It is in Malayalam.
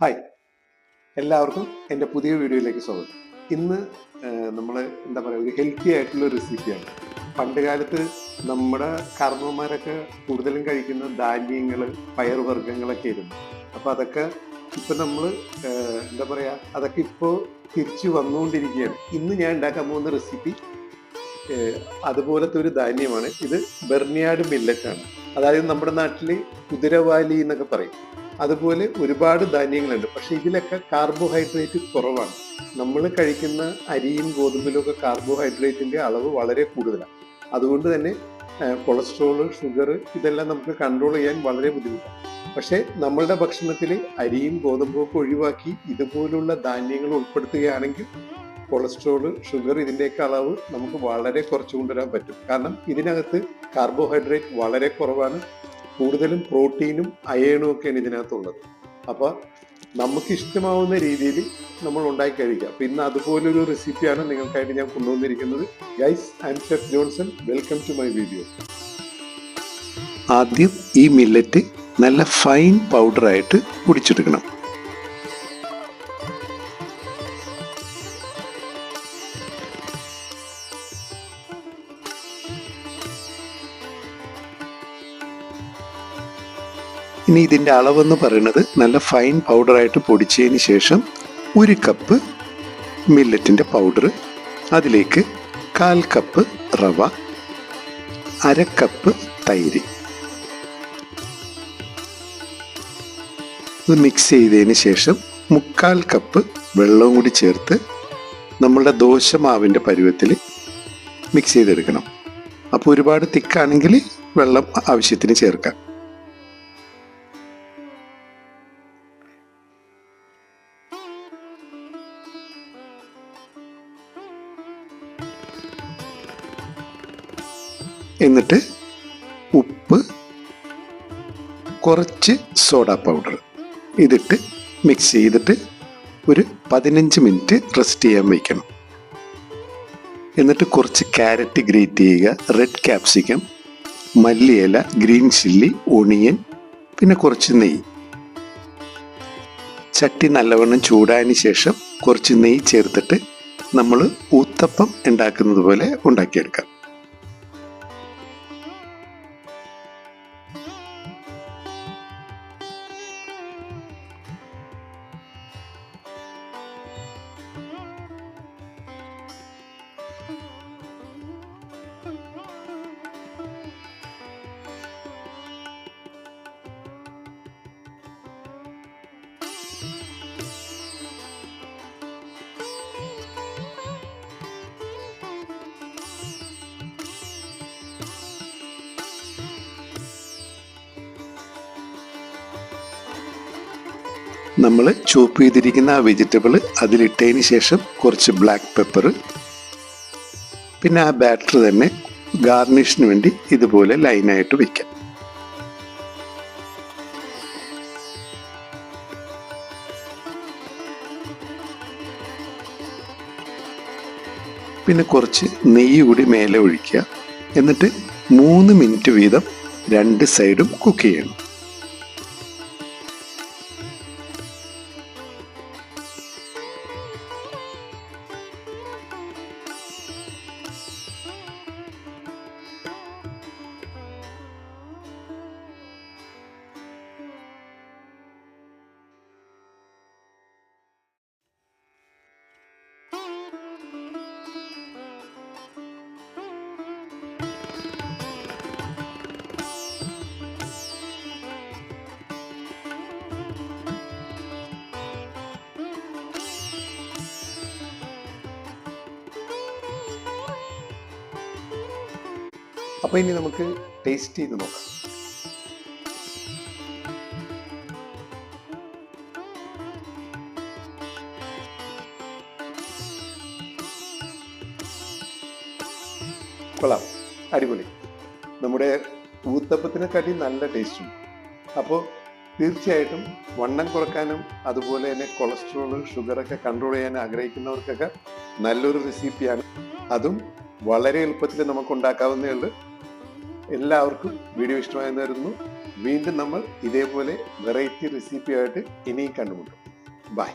ഹായ് എല്ലാവർക്കും എന്റെ പുതിയ വീഡിയോയിലേക്ക് സ്വാഗതം. ഇന്ന് നമ്മൾ എന്താ പറയുക ഒരു ഹെൽത്തി ആയിട്ടുള്ള റെസിപ്പിയാണ് പണ്ട് കാലത്ത് നമ്മുടെ കർമ്മമാരൊക്കെ കൂടുതലും കഴിക്കുന്ന ധാന്യങ്ങൾ പയറുവർഗങ്ങളൊക്കെ ആയിരുന്നു. അപ്പോൾ അതൊക്കെ ഇപ്പം നമ്മൾ എന്താ പറയുക അതൊക്കെ ഇപ്പോൾ തിരിച്ചു വന്നുകൊണ്ടിരിക്കുകയാണ്. ഇന്ന് ഞാൻ ഉണ്ടാക്കാൻ പോകുന്ന റെസിപ്പി അതുപോലത്തെ ഒരു ധാന്യമാണ്. ഇത് ബെർണിയാട് മില്ലറ്റാണ് അതായത് നമ്മുടെ നാട്ടിൽ കുതിരവാലി എന്നൊക്കെ പറയും. അതുപോലെ ഒരുപാട് ധാന്യങ്ങളുണ്ട്. പക്ഷെ ഇതിലൊക്കെ കാർബോഹൈഡ്രേറ്റ് കുറവാണ്. നമ്മൾ കഴിക്കുന്ന അരിയും ഗോതമ്പിലും ഒക്കെ കാർബോഹൈഡ്രേറ്റിന്റെ അളവ് വളരെ കൂടുതലാണ് അതുകൊണ്ട് തന്നെ കൊളസ്ട്രോൾ ഷുഗർ ഇതെല്ലാം നമുക്ക് കൺട്രോൾ ചെയ്യാൻ വളരെ ബുദ്ധിമുട്ടാണ് പക്ഷേ നമ്മളുടെ ഭക്ഷണത്തിൽ അരിയും ഗോതമ്പും ഒക്കെ ഒഴിവാക്കി ഇതുപോലുള്ള ധാന്യങ്ങൾ ഉൾപ്പെടുത്തുകയാണെങ്കിൽ കൊളസ്ട്രോൾ ഷുഗർ ഇതിന്റെയൊക്കെ അളവ് നമുക്ക് വളരെ കുറച്ചു കൊണ്ടുവരാൻ പറ്റും. കാരണം ഇതിനകത്ത് കാർബോഹൈഡ്രേറ്റ് വളരെ കുറവാണ്. കൂടുതലും പ്രോട്ടീനും അയേണും ഒക്കെയാണ് ഇതിനകത്തുള്ളത്. അപ്പോൾ നമുക്ക് ഇഷ്ടമാവുന്ന രീതിയിൽ നമ്മൾ ഉണ്ടാക്കി കഴിക്കുക അപ്പം ഇന്ന് അതുപോലൊരു റെസിപ്പിയാണ് നിങ്ങൾക്കായിട്ട് ഞാൻ കൊണ്ടുവന്നിരിക്കുന്നത്. Guys I'm chef Johnson welcome to my video ആദ്യം ഈ മില്ലറ്റ് നല്ല ഫൈൻ പൗഡറായിട്ട് പൊടിച്ചെടുക്കണം. ഇനി ഇതിന്റെ അളവെന്ന് പറയുന്നത് നല്ല ഫൈൻ പൗഡറായിട്ട് പൊടിച്ചതിന് ശേഷം ഒരു കപ്പ് മില്ലറ്റിന്റെ പൗഡർ അതിലേക്ക് കാൽ കപ്പ് റവ അര കപ്പ് തൈര്. ഇത് മിക്സ് ചെയ്തതിന് ശേഷം മുക്കാൽ കപ്പ് വെള്ളവും കൂടി ചേർത്ത് നമ്മളുടെ ദോശമാവിന്റെ പരുവത്തിൽ മിക്സ് ചെയ്തെടുക്കണം. അപ്പോൾ ഒരുപാട് തിക്കാണെങ്കിൽ വെള്ളം ആവശ്യത്തിന് ചേർക്കാം. എന്നിട്ട് ഉപ്പ് കുറച്ച് സോഡ പൗഡർ ഇതിട്ട് മിക്സ് ചെയ്തിട്ട് ഒരു പതിനഞ്ച് മിനിറ്റ് റെസ്റ്റ് ചെയ്യാൻ വയ്ക്കണം എന്നിട്ട് കുറച്ച് ക്യാരറ്റ് ഗ്രേറ്റ് ചെയ്യുക. റെഡ് ക്യാപ്സിക്കം മല്ലിയില ഗ്രീൻ ചില്ലി ഒണിയൻ പിന്നെ കുറച്ച് നെയ്യ്. ചട്ടി നല്ലവണ്ണം ചൂടായതിന് ശേഷം കുറച്ച് നെയ്യ് ചേർത്തിട്ട് നമ്മൾ ഊത്തപ്പം ഉണ്ടാക്കുന്നത് പോലെ ഉണ്ടാക്കിയെടുക്കാം. നമ്മൾ ചോപ്പ് ചെയ്തിരിക്കുന്ന ആ വെജിറ്റബിൾ അതിലിട്ടതിന് ശേഷം കുറച്ച് ബ്ലാക്ക് പെപ്പർ പിന്നെ ആ ബാറ്റർ തന്നെ ഗാർണിഷിന് വേണ്ടി ഇതുപോലെ ലൈനായിട്ട് വയ്ക്കാം പിന്നെ കുറച്ച് നെയ്യ് കൂടി മേലെ ഒഴിക്കുക. എന്നിട്ട് മൂന്ന് മിനിറ്റ് വീതം രണ്ട് സൈഡും കുക്ക് ചെയ്യണം. അപ്പോൾ ഇനി നമുക്ക് ടേസ്റ്റ് ചെയ്ത് നോക്കാം. കൊള്ളാം. അടിപൊളി. നമ്മുടെ ഊത്തപ്പത്തിനെക്കാട്ടി നല്ല ടേസ്റ്റും അപ്പോൾ തീർച്ചയായിട്ടും വണ്ണം കുറക്കാനും അതുപോലെ തന്നെ കൊളസ്ട്രോൾ ഷുഗറൊക്കെ കൺട്രോൾ ചെയ്യാൻ ആഗ്രഹിക്കുന്നവർക്കൊക്കെ നല്ലൊരു റെസിപ്പിയാണ് അതും വളരെ എളുപ്പത്തിൽ നമുക്ക് ഉണ്ടാക്കാവുന്നേ ഉള്ളൂ. എല്ലാവർക്കും വീഡിയോ ഇഷ്ടമായെന്ന് കരുതുന്നു വീണ്ടും നമ്മൾ ഇതേപോലെ വെറൈറ്റി റെസിപ്പിയായിട്ട് ഇനിയും കണ്ടുമുട്ടും. ബൈ